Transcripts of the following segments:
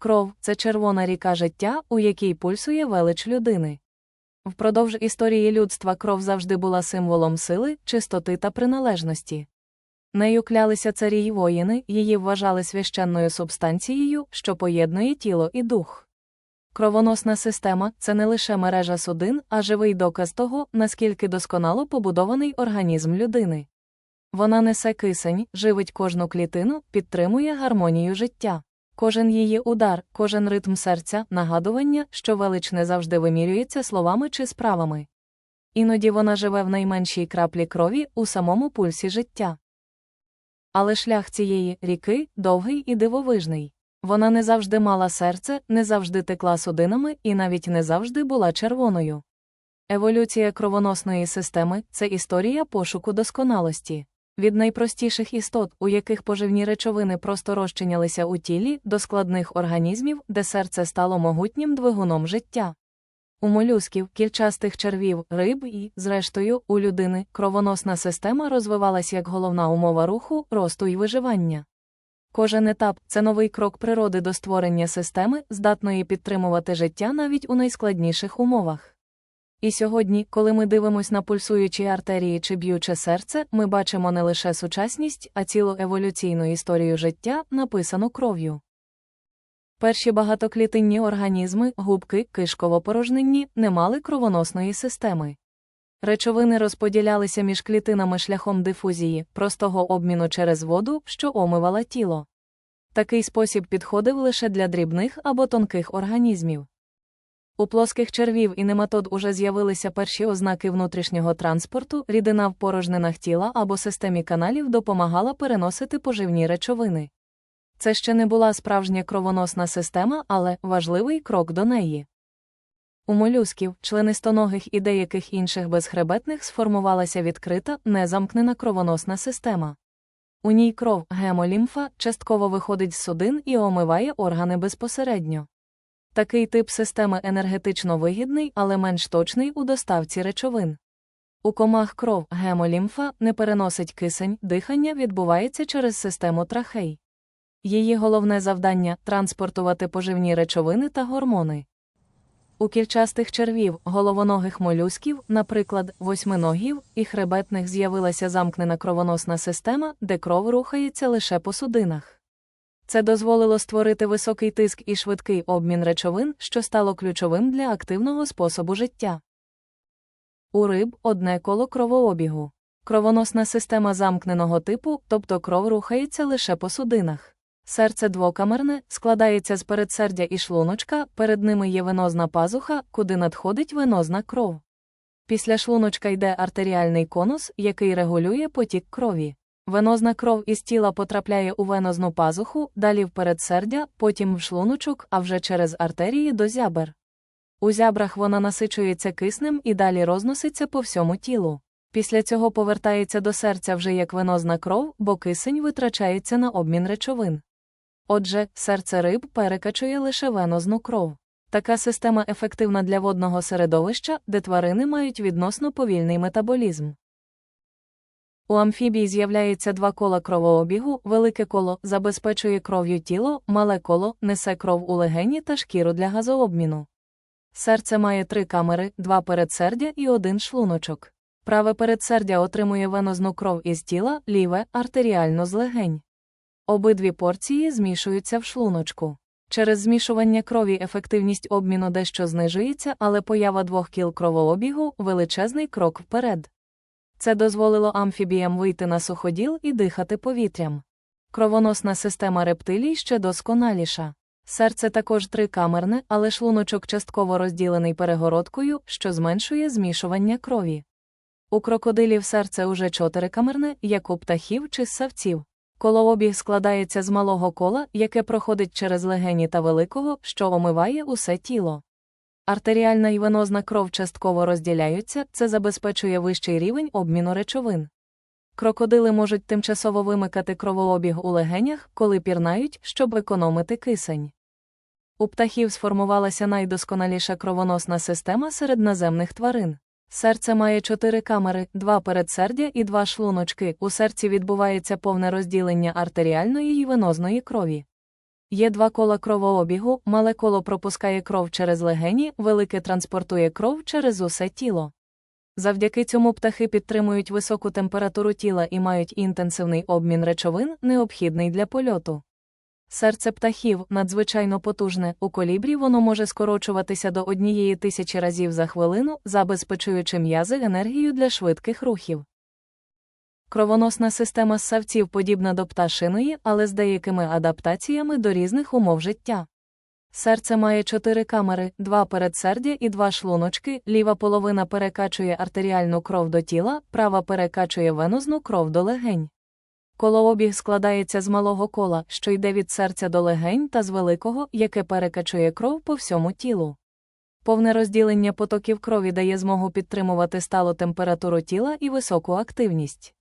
Кров це червона ріка життя, у якій пульсує велич людини. Впродовж історії людства кров завжди була символом сили, чистоти та приналежності. Нею клялися царі й воїни, її вважали священною субстанцією, що поєднує тіло і дух. Кровоносна система це не лише мережа судин, а живий доказ того, наскільки досконало побудований організм людини. Вона несе кисень, живить кожну клітину, підтримує гармонію життя. Кожен її удар, кожен ритм серця, нагадування, що велич не завжди вимірюється словами чи справами. Іноді вона живе в найменшій краплі крові у самому пульсі життя. Але шлях цієї ріки довгий і дивовижний. Вона не завжди мала серце, не завжди текла судинами і навіть не завжди була червоною. Еволюція кровоносної системи це історія пошуку досконалості. Від найпростіших істот, у яких поживні речовини просто розчинялися у тілі, до складних організмів, де серце стало могутнім двигуном життя. У молюсків, кільчастих червів, риб і, зрештою, у людини кровоносна система розвивалась як головна умова руху, росту і виживання. Кожен етап це новий крок природи до створення системи, здатної підтримувати життя навіть у найскладніших умовах. І сьогодні, коли ми дивимося на пульсуючі артерії чи б'юче серце, ми бачимо не лише сучасність, а цілу еволюційну історію життя, написану кров'ю. Перші багатоклітинні організми, губки, кишково-порожнинні, не мали кровоносної системи. Речовини розподілялися між клітинами шляхом дифузії, простого обміну через воду, що омивала тіло. Такий спосіб підходив лише для дрібних або тонких організмів. У плоских червів і нематод уже з'явилися перші ознаки внутрішнього транспорту, рідина в порожнинах тіла або системі каналів допомагала переносити поживні речовини. Це ще не була справжня кровоносна система, але важливий крок до неї. У молюсків, членистоногих і деяких інших безхребетних сформувалася відкрита, незамкнена кровоносна система. У ній кров, гемолімфа, частково виходить з судин і омиває органи безпосередньо. Такий тип системи енергетично вигідний, але менш точний у доставці речовин. У комах кров, гемолімфа не переносить кисень, дихання відбувається через систему трахей. Її головне завдання транспортувати поживні речовини та гормони. У кільчастих червів, головоногих молюсків, наприклад, восьминогів і хребетних з'явилася замкнена кровоносна система, де кров рухається лише по судинах. Це дозволило створити високий тиск і швидкий обмін речовин, що стало ключовим для активного способу життя. У риб одне коло кровообігу. Кровоносна система замкненого типу, тобто кров рухається лише по судинах. Серце двокамерне, складається з передсердя і шлуночка, перед ними є венозна пазуха, куди надходить венозна кров. Після шлуночка йде артеріальний конус, який регулює потік крові. Венозна кров із тіла потрапляє у венозну пазуху, далі в передсердя, потім в шлуночок, а вже через артерії до зябер. У зябрах вона насичується киснем і далі розноситься по всьому тілу. Після цього повертається до серця вже як венозна кров, бо кисень витрачається на обмін речовин. Отже, серце риб перекачує лише венозну кров. Така система ефективна для водного середовища, де тварини мають відносно повільний метаболізм. У амфібії з'являється два кола кровообігу, велике коло забезпечує кров'ю тіло, мале коло несе кров у легені та шкіру для газообміну. Серце має три камери, два передсердя і один шлуночок. Праве передсердя отримує венозну кров із тіла, ліве артеріально з легень. Обидві порції змішуються в шлуночку. Через змішування крові ефективність обміну дещо знижується, але поява двох кіл кровообігу величезний крок вперед. Це дозволило амфібіям вийти на суходіл і дихати повітрям. Кровоносна система рептилій ще досконаліша. Серце також трикамерне, але шлуночок частково розділений перегородкою, що зменшує змішування крові. У крокодилів серце уже чотирикамерне, як у птахів чи ссавців. Колообіг складається з малого кола, яке проходить через легені та великого, що омиває усе тіло. Артеріальна і венозна кров частково розділяються, це забезпечує вищий рівень обміну речовин. Крокодили можуть тимчасово вимикати кровообіг у легенях, коли пірнають, щоб економити кисень. У птахів сформувалася найдосконаліша кровоносна система серед наземних тварин. Серце має чотири камери, два передсердя і два шлуночки. У серці відбувається повне розділення артеріальної і венозної крові. Є два кола кровообігу, мале коло пропускає кров через легені, велике транспортує кров через усе тіло. Завдяки цьому птахи підтримують високу температуру тіла і мають інтенсивний обмін речовин, необхідний для польоту. Серце птахів надзвичайно потужне, у колібрі воно може скорочуватися до однієї тисячі разів за хвилину, забезпечуючи м'язи енергію для швидких рухів. Кровоносна система ссавців подібна до пташиної, але з деякими адаптаціями до різних умов життя. Серце має чотири камери, два передсердя і два шлуночки, ліва половина перекачує артеріальну кров до тіла, права перекачує венозну кров до легень. Колообіг складається з малого кола, що йде від серця до легень, та з великого, яке перекачує кров по всьому тілу. Повне розділення потоків крові дає змогу підтримувати сталу температуру тіла і високу активність.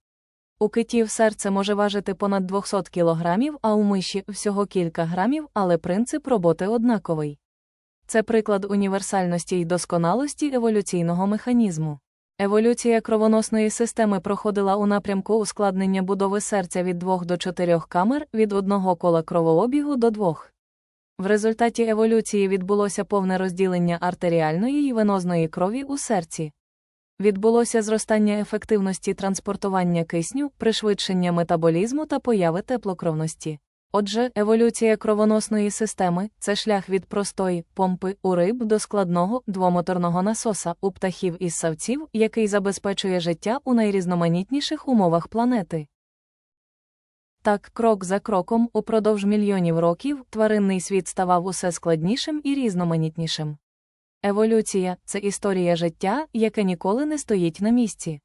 У китів серце може важити понад 200 кг, а у миші всього кілька грамів, але принцип роботи однаковий. Це приклад універсальності й досконалості еволюційного механізму. Еволюція кровоносної системи проходила у напрямку ускладнення будови серця від 2 до 4 камер, від одного кола кровообігу до двох. В результаті еволюції відбулося повне розділення артеріальної і венозної крові у серці. Відбулося зростання ефективності транспортування кисню, пришвидшення метаболізму та появи теплокровності. Отже, еволюція кровоносної системи це шлях від простої помпи у риб до складного двомоторного насоса у птахів із савців, який забезпечує життя у найрізноманітніших умовах планети. Так, крок за кроком, упродовж мільйонів років, тваринний світ ставав усе складнішим і різноманітнішим. Еволюція це історія життя, яке ніколи не стоїть на місці.